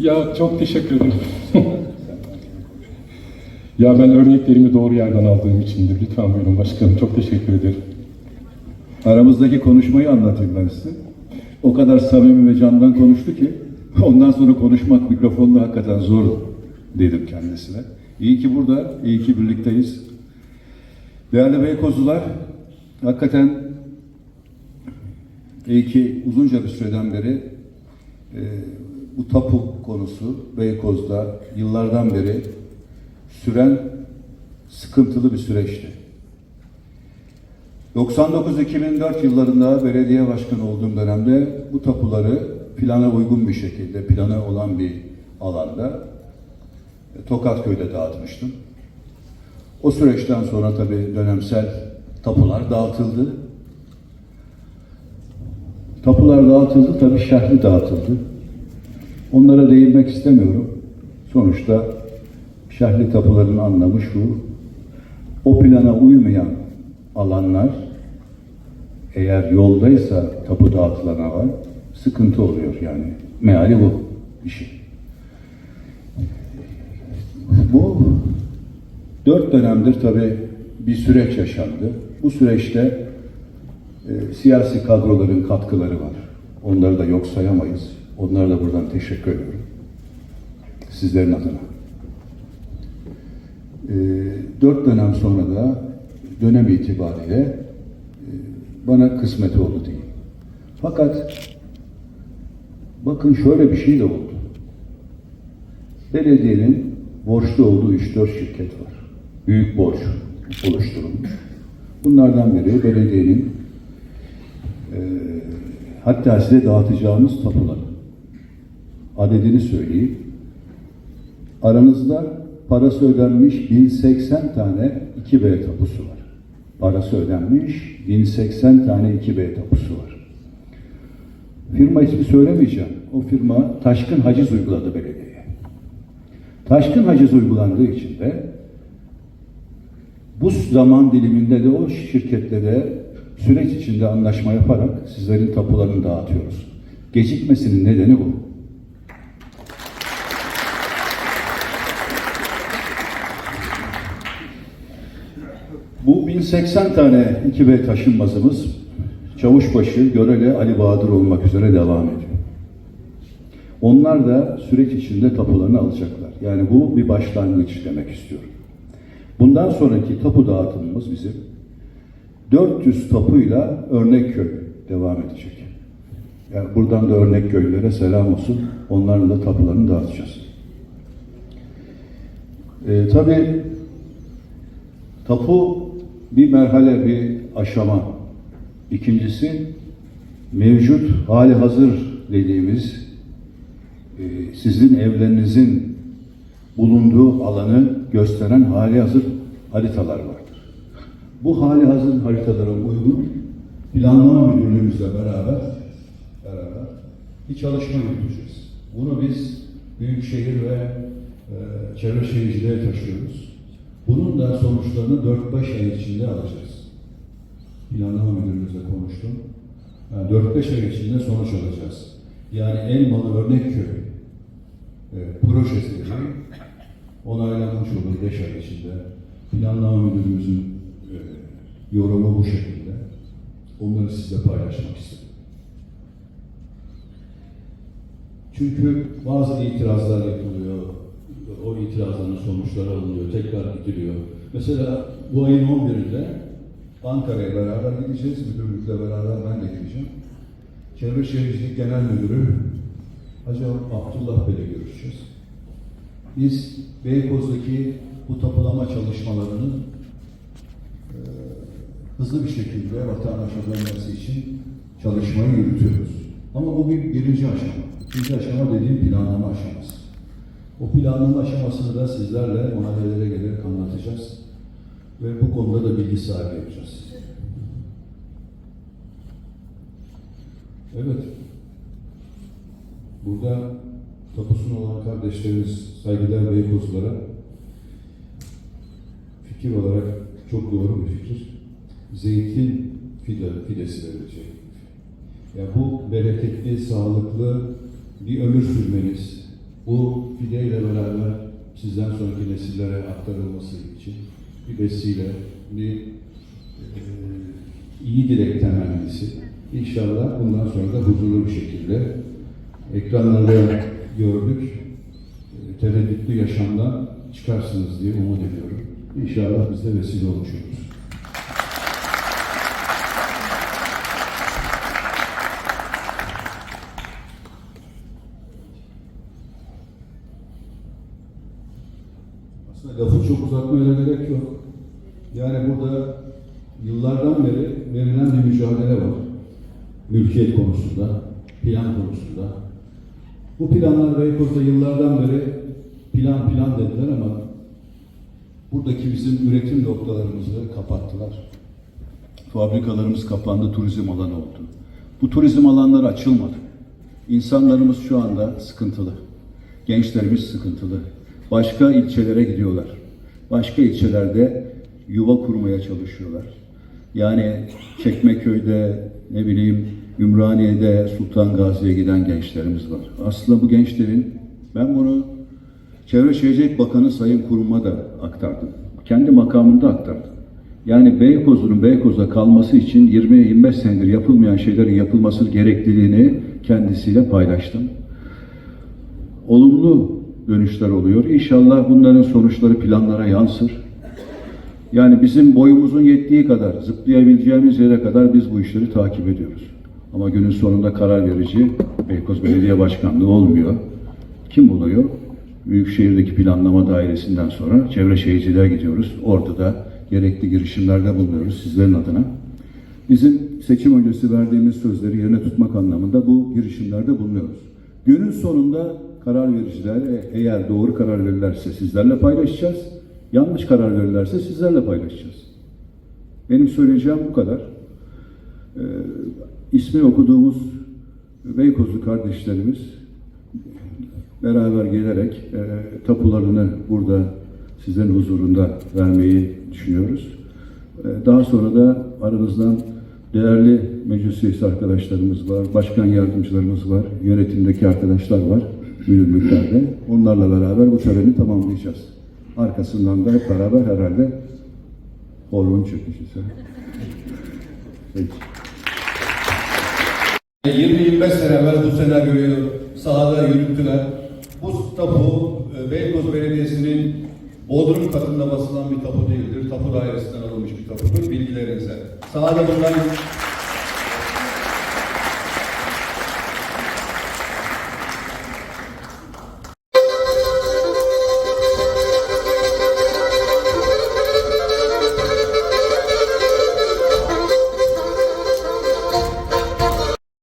Ya çok teşekkür ederim. ya ben örneklerimi doğru yerden aldığım içindir. Lütfen buyurun başkanım. Çok teşekkür ederim. Aramızdaki konuşmayı anlatayım ben size. O kadar samimi ve candan konuştu ki ondan sonra konuşmak mikrofonla hakikaten zor dedim kendisine. İyi ki burada, iyi ki birlikteyiz. Değerli Beykozlular, hakikaten iyi ki uzunca bir süreden beri e, bu tapu konusu Beykoz'da yıllardan beri süren sıkıntılı bir süreçti. 99-2004 yıllarında belediye başkanı olduğum dönemde bu tapuları plana uygun bir şekilde, plana olan bir alanda e, Tokatköy'de dağıtmıştım. O süreçten sonra tabii dönemsel tapular dağıtıldı. Tapular dağıtıldı, tabii şerhli dağıtıldı. Onlara değinmek istemiyorum. Sonuçta şerhli tapuların anlamı şu, o plana uymayan alanlar eğer yoldaysa tapu dağıtılan alan sıkıntı oluyor yani. Meali bu işi. Bu dört dönemdir tabi bir süreç yaşandı. Bu süreçte e, siyasi kadroların katkıları var. Onları da yok sayamayız. Onlara da buradan teşekkür ediyorum. Sizlerin adına. E, dört dönem sonra da dönem itibariyle e, bana kısmet oldu diyeyim. Fakat bakın şöyle bir şey de oldu. Belediyenin borçlu olduğu 3-4 şirket var. Büyük borç oluşturulmuş. Bunlardan biri belediyenin e, hatta size dağıtacağımız tapuların adedini söyleyeyim. Aranızda parası ödenmiş 1080 tane 2B tapusu var. Parası ödenmiş 1080 tane 2B tapusu var. Firma ismi söylemeyeceğim. O firma taşkın haciz uyguladı belediyeye. Taşkın haciz uygulandığı için de bu zaman diliminde de o şirketle de süreç içinde anlaşma yaparak sizlerin tapularını dağıtıyoruz. Gecikmesinin nedeni bu. Bu 1080 tane 2B taşınmazımız Çavuşbaşı, Görele, Ali Bahadır olmak üzere devam ediyor. Onlar da süreç içinde tapularını alacaklar. Yani bu bir başlangıç demek istiyorum. Bundan sonraki tapu dağıtımımız bizim 400 tapuyla Örnekköy devam edecek. Yani buradan da Örnekköylülere selam olsun. Onların da tapularını dağıtacağız. Ee, tabii tapu bir merhale, bir aşama. İkincisi mevcut hali hazır dediğimiz e, sizin evlerinizin bulunduğu alanı gösteren hali hazır haritalar vardır. Bu hali hazır haritalara uygun planlama müdürlüğümüzle beraber beraber bir çalışma yürüteceğiz. Bunu biz Büyükşehir ve e, Çevre Şehirciliğe taşıyoruz. Bunun da sonuçlarını 4-5 ay içinde alacağız. Planlama müdürümüzle konuştum. Yani 4-5 ay içinde sonuç alacağız. Yani Elmalı Örnekköy e, projesi onaylanmış olur 5 ay içinde. Planlama müdürümüzün e, yorumu bu şekilde. Onları size paylaşmak istedim. Çünkü bazı itirazlar yapılıyor. O itirazların sonuçları alınıyor, tekrar gidiliyor. Mesela bu ayın 11'inde Ankara'ya beraber gideceğiz. Müdürlükle beraber ben de gideceğim. Çevre Şehircilik Genel Müdürü Hacı Abdullah Bey'le görüşeceğiz. Biz Beykoz'daki bu tapulama çalışmalarının e, hızlı bir şekilde vatandaşa dönmesi için çalışmayı yürütüyoruz. Ama bu bir birinci aşama. İkinci aşama dediğim planlama aşaması. O planlama aşamasını da sizlerle mahallelere gelerek anlatacağız. Ve bu konuda da bilgi sahibi yapacağız. Evet. Burada tapusun olan kardeşlerimiz saygıdeğer Beykozlulara fikir olarak çok doğru bir fikir. Zeytin fide, fidesi verilecek. Ya bu bereketli, sağlıklı bir ömür sürmeniz, Bu fideyle beraber sizden sonraki nesillere aktarılması için bir vesile, bir e, iyi dilek temennisi. İnşallah bundan sonra da huzurlu bir şekilde ekranlarda gördük. E, tereddütlü yaşamdan çıkarsınız diye umut ediyorum. İnşallah biz de vesile olmuş. Aslında lafı çok uzatmaya gerek yok. Yani burada yıllardan beri verilen bir mücadele var. Mülkiyet konusunda, plan konusunda. Bu planlar Beykoz'da yıllardan beri plan plan dediler ama buradaki bizim üretim noktalarımızı kapattılar. Fabrikalarımız kapandı, turizm alanı oldu. Bu turizm alanları açılmadı. İnsanlarımız şu anda sıkıntılı. Gençlerimiz sıkıntılı. Başka ilçelere gidiyorlar. Başka ilçelerde yuva kurmaya çalışıyorlar. Yani Çekmeköy'de, ne bileyim Ümraniye'de, Sultan Gazi'ye giden gençlerimiz var. Aslında bu gençlerin, ben bunu Çevre Şehircilik Bakanı Sayın Kurum'a da aktardım. Kendi makamında aktardım. Yani Beykoz'un Beykoz'da kalması için 20-25 senedir yapılmayan şeylerin yapılması gerekliliğini kendisiyle paylaştım. Olumlu dönüşler oluyor. İnşallah bunların sonuçları planlara yansır. Yani bizim boyumuzun yettiği kadar, zıplayabileceğimiz yere kadar biz bu işleri takip ediyoruz. Ama günün sonunda karar verici Beykoz Belediye Başkanlığı olmuyor. Kim oluyor? Büyükşehir'deki planlama dairesinden sonra çevre şehirciliğe gidiyoruz. Orada da gerekli girişimlerde bulunuyoruz sizlerin adına. Bizim seçim öncesi verdiğimiz sözleri yerine tutmak anlamında bu girişimlerde bulunuyoruz. Günün sonunda karar vericiler e- eğer doğru karar verirlerse sizlerle paylaşacağız. Yanlış karar verirlerse sizlerle paylaşacağız. Benim söyleyeceğim bu kadar. Ee, ismi okuduğumuz Beykozlu kardeşlerimiz beraber gelerek e, tapularını burada sizlerin huzurunda vermeyi düşünüyoruz. E, daha sonra da aramızdan değerli meclis üyesi arkadaşlarımız var, başkan yardımcılarımız var, yönetimdeki arkadaşlar var, müdürlüklerde. Onlarla beraber bu töreni tamamlayacağız. Arkasından da hep beraber herhalde hormon çöküşü. Peki. 20-25 sene evvel bu senaryoyu sahada yürüttüler. Bu tapu e, Beykoz Belediyesi'nin Bodrum katında basılan bir tapu değildir. Tapu dairesinden alınmış bir tapudur bilgilerinize. Sahada bundan